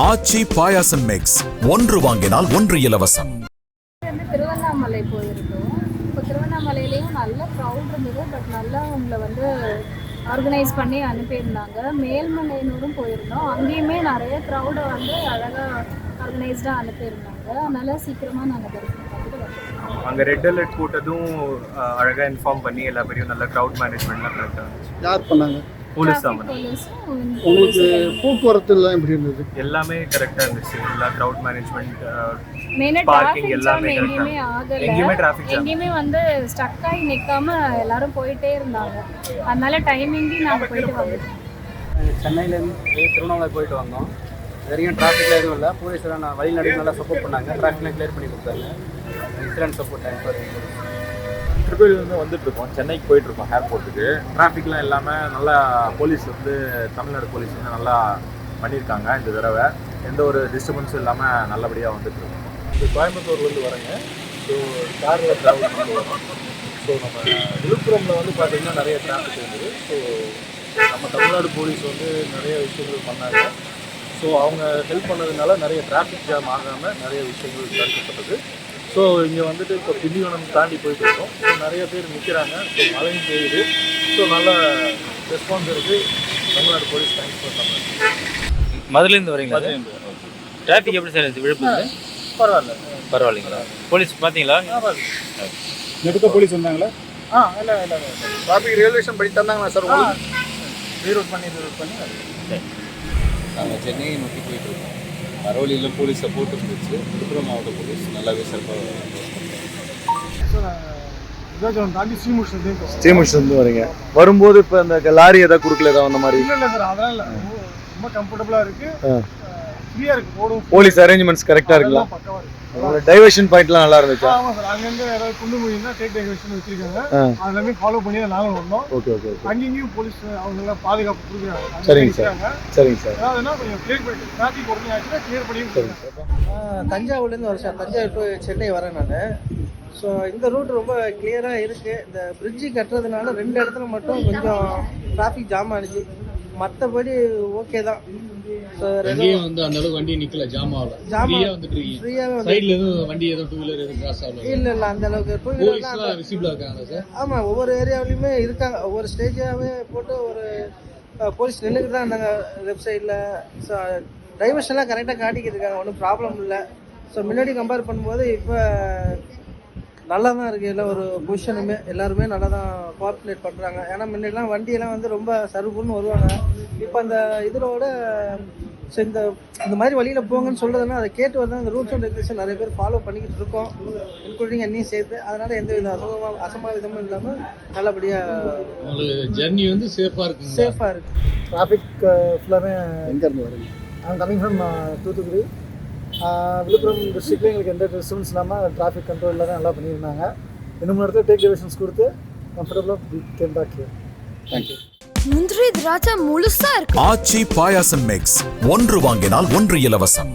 ஆச்சி பாயாசம் mix ஒன்று வாங்கினால் ஒன்று இலவசம். வந்து திருவண்ணாமலை போயிருந்தோம். இப்போ திருவண்ணாமலையிலையும் நல்ல க்ரௌட் இருந்தது பட் நல்லா அவங்கள வந்து ஆர்கனைஸ் பண்ணி அனுப்பியிருந்தாங்க. மேல்மலையனூரும் போயிருந்தோம். அங்கேயுமே நிறைய க்ரௌடை வந்து அழகாக ஆர்கனைஸ்டாக அனுப்பியிருந்தாங்க. அதனால சீக்கிரமாக நாங்கள் தரிசனம் அங்கே ரெட் அலர்ட் போட்டதும் அஹ், அழகா இன்ஃபார்ம் பண்ணி எல்லா பேரையும் நல்ல க்ரௌட் மேனேஜ்மெண்ட்லாம் கரெக்டாக யார் பண்ணாங்க? போலீஸ் தான் உங்களுக்கு போக்குவரத்து எல்லாம் எப்படி இருந்தது? எல்லாமே கரெக்டாக இருந்துச்சு. எல்லா க்ரௌட் மேனேஜ்மெண்ட் டிராஃபிக் எல்லாமே எங்கேயுமே. ஆகலை. எங்கேயுமே jam. எங்கேயுமே வந்து ஸ்டக் ஆகி நிற்காம எல்லாரும் போயிட்டே இருந்தாங்க. அதனால டைமிங்கு நாங்கள் போயிட்டு வந்துட்டோம் சென்னையிலேருந்து திருவண்ணாமலை போயிட்டு வந்தோம். வரைக்கும் டிராஃபிக்கில் எதுவும் இல்லை. போலீஸ் நான் வழி நடுவு நல்லா சப்போர்ட் பண்ணாங்க. டிராஃபிக்லாம் கிளியர் பண்ணி கொடுத்தாங்க. இன்சூரன்ஸ் சப்போர்ட் டைம் ஃபார் திருக்கோயிலேருந்து வந்துட்டு இருக்கோம் சென்னைக்கு போயிட்டு இருக்கோம் ஏர்போர்ட்டுக்கு டிராஃபிக்லாம் இல்லாமல் நல்லா போலீஸ் வந்து தமிழ்நாடு போலீஸ் வந்து நல்லா பண்ணியிருக்காங்க இந்த தடவை. எந்த ஒரு டிஸ்டர்பன்ஸும் இல்லாமல் நல்லபடியாக வந்துட்டு இருக்கோம் இது கோயம்புத்தூர்லேருந்து வரேங்க. ஸோ காரில் ட்ராவல் பண்ணி வரோம் ஸோ நம்ம விழுப்புரமில் வந்து பார்த்திங்கன்னா நிறைய டிராஃபிக் இருந்தது ஸோ நம்ம தமிழ்நாடு போலீஸ் வந்து நிறைய விஷயங்கள் பண்ணாங்க. ஸோ அவங்க ஹெல்ப் பண்ணதுனால நிறைய டிராஃபிக் ஜாம் ஆகாமல் நிறைய விஷயங்கள் தடுக்கப்பட்டது. ஸோ இங்கே வந்துட்டு இப்போ திண்டிவனம் தாண்டி போயிட்டு இருக்கோம். ஸோ நிறைய பேர் நிற்கிறாங்க ஸோ மழையும் பெய்யுது. ஸோ நல்ல ரெஸ்பான்ஸ் இருக்குது Tamil Nadu police thanks for Tamil Nadu மதுரையிலேருந்து வரீங்களா? டிராஃபிக் எப்படி சார் இருந்துச்சு? விழுப்புரத்தில்? பரவாயில்ல. பரவாயில்லைங்களா? போலீஸ் பார்த்தீங்களா நெடுக்க போலீஸ் வந்தாங்களா? ஆ இல்லை இல்லை டிராஃபிக் ரெகுலேஷன் படி தந்தாங்களா சார் ரீரூட் பண்ணி ரீரூட் பண்ணி. நாங்கள் சென்னையை நோக்கி போயிட்டு இருக்கோம். அரவழியில் போலீஸ் சப்போர்ட் இருந்துச்சு. விழுப்புரம் மாவட்ட போலீஸ் நல்லாவே சிறப்பாக தாண்டி ஸ்ரீமுஷ்ணம் ஸ்ரீமுஷ்லேருந்து வரீங்க. வரும்போது இப்போ இந்த லாரி ஏதாவது குறுக்கல ஏதாவது அந்த மாதிரி? இல்லை இல்லை சார் அதெல்லாம் இல்லை. ரொம்ப கம்ஃபர்டபுளாக இருக்கு. ஃப்ரீயாக இருக்கு ரோடும் போலீஸ் அரேஞ்ச்மெண்ட்ஸ் கரெக்டாக இருக்குங்களா பக்கவா இருக்கு. உங்களோட டைவர்ஷன் பாயிண்ட்லாம் நல்லா இருந்துச்சா? ஆமாம் சார் அங்கங்க ஏதாவது குண்டு மொழினா டேக் டைவர்ஷன் வச்சிருக்காங்க. அது எல்லாமே ஃபாலோ பண்ணி நாங்களும் வந்தோம். ஓகே ஓகே அங்கேயும் போலீஸ் அவங்க எல்லாம் பாதுகாப்பு கொடுக்குறாங்க. அங்க சரிங்க சார். சரிங்க சார் அதாவதுன்னா கொஞ்சம் கிளியர் பண்ணி டிராஃபிக் உடனே ஆச்சுன்னா கிளியர் பண்ணி சரிங்க சார் தஞ்சாவூர்லேருந்து வரேன் சார் தஞ்சாவூர் டு சென்னை வரேன் நான். ஸோ இந்த ரூட் ரொம்ப கிளியராக இருக்குது இந்த பிரிட்ஜு கட்டுறதுனால ரெண்டு இடத்துல மட்டும் கொஞ்சம் டிராஃபிக் ஜாம் ஆனிச்சு. மற்றபடி ஓகே தான். எங்கேயும் வந்து அந்த அளவுக்கு வண்டி நிக்கல ஜாம் ஆகல. ஜாம் ஃப்ரீயா வந்துட்டு இருக்கீங்க ஃப்ரீயாகவே வந்து சைடுல எதுவும் வண்டி எதுவும் டூ வீலர் எதுவும் கிராஸ் ஆகல. இல்லை இல்லை அந்த அளவுக்கு டூ போலீஸ் வீலர்லாம் தான் விசிபிளா இருக்காங்க சார் ஆமாம் ஒவ்வொரு ஏரியாவிலையுமே இருக்காங்க. ஒவ்வொரு ஸ்டேஜாகவே போட்டு ஒரு போலீஸ் நின்றுட்டு தான் இருந்தாங்க லெஃப்ட் சைடில் ஸோ டைவர்ஷன்லாம் கரெக்டாக காட்டிக்கிட்டு இருக்காங்க. ஒன்றும் ப்ராப்ளம் இல்லை. ஸோ முன்னாடி கம்பேர் பண்ணும்போது இப்போ நல்லா தான் இருக்குது எல்லாம் ஒரு பொசிஷனுமே எல்லாருமே நல்லா தான் கோஆப்ரேட் பண்ணுறாங்க ஏன்னா முன்னாடிலாம் வண்டியெல்லாம் வந்து ரொம்ப சருப்புன்னு வருவாங்க. இப்போ அந்த இதோட ஸோ இந்த இந்த மாதிரி வழியில் போங்கன்னு சொல்கிறதுனா அதை கேட்டு வந்து அந்த ரூல்ஸ் அண்ட் ரெகுலேஷன் நிறைய பேர் ஃபாலோ பண்ணிக்கிட்டு இருக்கோம் இன்க்ளூடிங் என்னையும் சேர்த்து. அதனால் எந்த வித அசமா அசம்பாவிதமும் இல்லாமல் நல்லபடியாக ஜர்னி வந்து சேஃபா இருக்குங்க சேஃபாக இருக்குது டிராஃபிக் ஃபுல்லாமே எங்கேருந்து வரீங்க? I'm coming from Thoothukudi Villupuram டிஸ்ட்ரிக்ட்ல எங்களுக்கு எந்த டிஸ்டர்பன்ஸ் இல்லாமல் டிராஃபிக் கண்ட்ரோல் எல்லாமே நல்லா பண்ணியிருந்தாங்க. இன்னும் மூணு இடத்துல டேக் டிவிஷன்ஸ் கொடுத்து கம்ஃபர்டபுளாக கேம் பேக் தேங்க்யூ முந்திரி திராட்சை முழுசா இருக்கு. ஆச்சி பாயாசம் மிக்ஸ் ஒன்று வாங்கினால் ஒன்று இலவசம்.